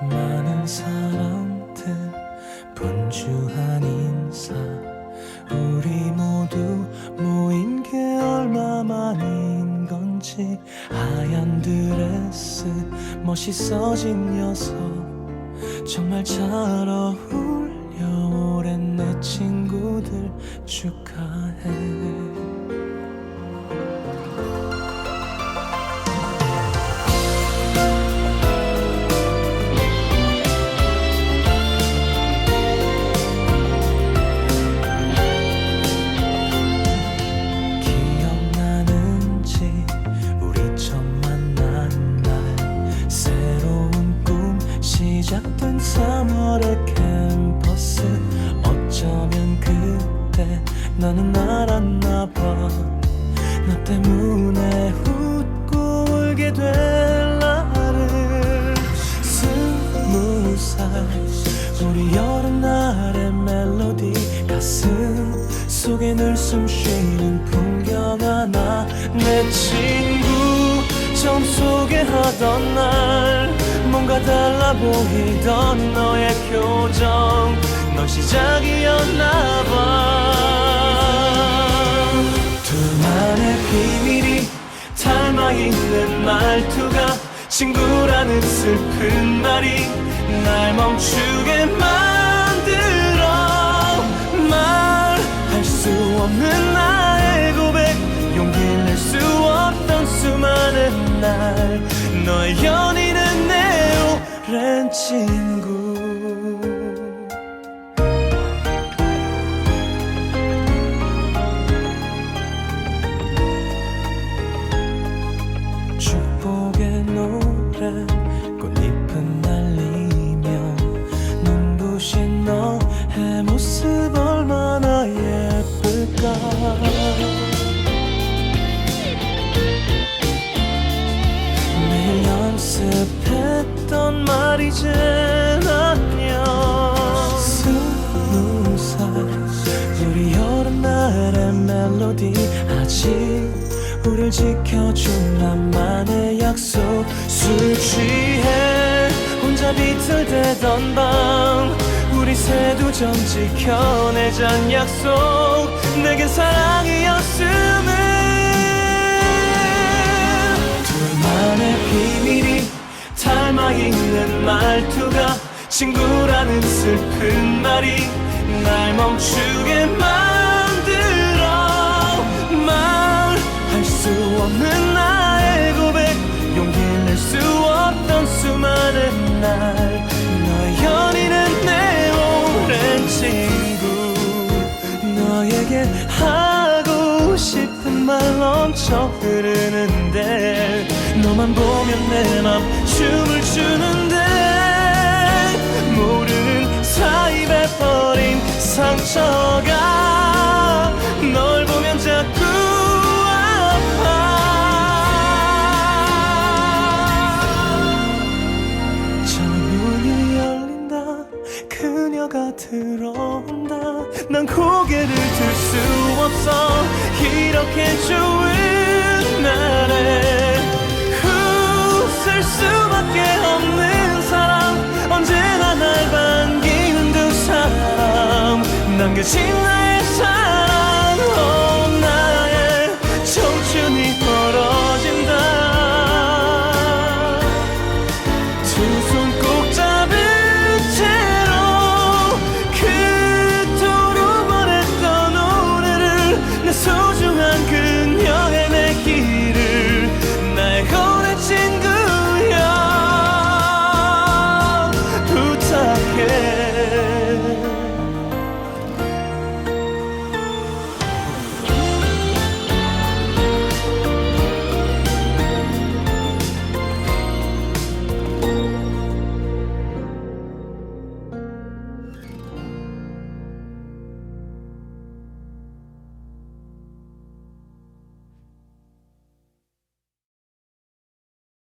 많은 사람들 분주한 인사. 우리 모두 모인 게 얼마 만인 건지. 하얀 드레스 멋있어진 녀석. 정말 잘 어울려. 오랜 내 친구들 축하해 시작된 3월의 캠퍼스 어쩌면 그때 나는 알았나 봐너 때문에 웃고 울게 될 나를 스무 살. 우리 여름날의 멜로디 가슴 속에 늘 숨쉬는 풍경 하나. 내 친구 처음 소개하던 날 뭔가 달라 보이던 너의 표정. 넌 시작이었나 봐. 둘만의 비밀이 닮아있는 말투가 친구라는 슬픈 말이 날 멈추게 만들어. 말할 수 없는 나의 고백 용기를 낼수 없던 수많은 날 너의 오랜 친구 말이젠 안녕. 스무 살 우리 여름날의 멜로디. 아직 우릴 지켜준 나만의 약속. 술 취해 혼자 비틀대던 밤. 우리 새두점 지켜내잔 약속. 내겐 사랑이 있는 말투가 친구라는 슬픈 말이 날 멈추게 만들어. 말할 수 없는 나의 고백 용기를 낼수 없던 수많은 날. 너의 연인은 내 오랜 친구. 너에게 하고 싶은 말 넘쳐 흐르는데 너만 보면 내맘 추는데 모르는 사이 배버린 상처가 널 보면 자꾸 아파. 저 문이 열린다 그녀가 들어온다. 난 고개를 들 수 없어. 이렇게 좋은 남겨진 나의 사랑 오 나의 청춘이 멀어진다. 두 손 꼭 잡은 채로 그토록 원했던 오늘을 내 소중한